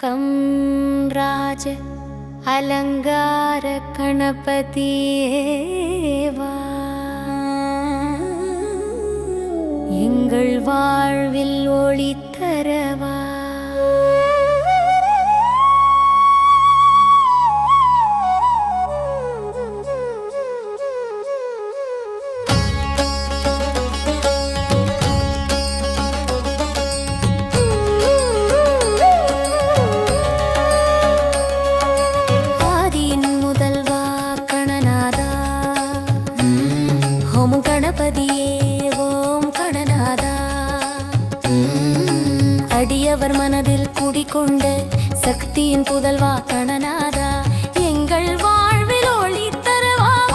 Come ராஜ அலங்கார கணபதியேவா எங்கள் வாழ்வில் ஒளி தரவா அவர் மனதில் குடிக்கொண்டு சக்தியின் புதல்வா கணநாதா எங்கள் வாழ்வில் ஒளி தருவாஜ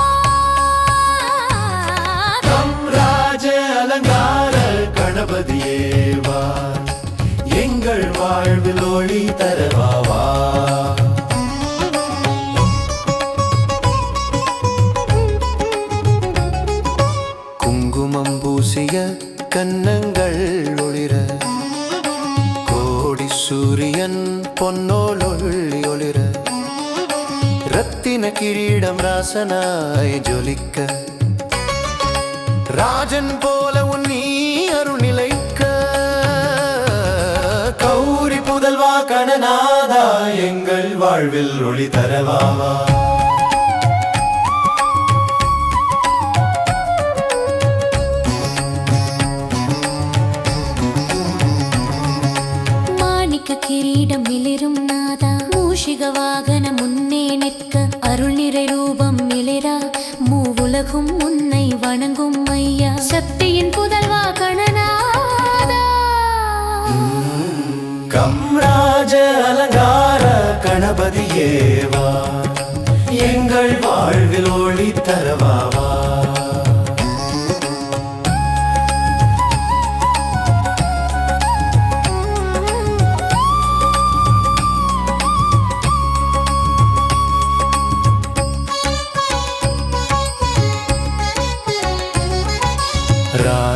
அலங்கார கணபதியேவா எங்கள் வாழ்வில் ஒளி தருவாவா குங்குமம் பூசிய சூரியன் பொன்னோல் ஒளி ஒளிர ரத்தின கிரீடம் ராசனாய் ஜொலிக்க. ராஜன் போல உன் நீ அருள் நிலைக்க கௌரி புதல்வா கணநாதா எங்கள் வாழ்வில் ஒளி தரவாவா. வாகன முன்னே நிற்க அருள் நிறை ரூபம் மிளிரா மூவுலகும் உன்னை வணங்கும் ஐயா. சக்தியின் புதல்வா கணநாதா. கம்ராஜ அலங்கார கணபதியேவா. எங்கள் வாழ்வில் ஒளி தரவா.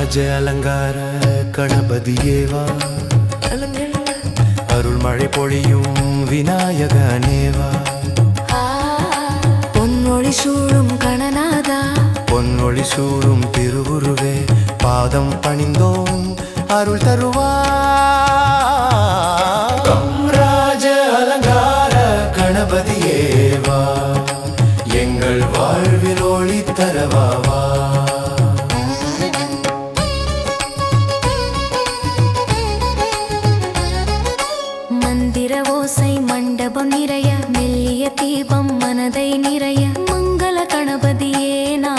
ராஜ அலங்கார கணபதியேவா? அருள் மழை பொழியும் விநாயகனேவா? பொன்னொழி சூழும் கணநாதா? பொன்னொழி சூழும் திருவுருவே பாதம் பணிந்தோம் அருள் தருவா. மந்திர ஓசை மண்டபம் நிறைய மெல்லிய தீபம் மனதை நிறைய. மங்கள கணபதியே நான்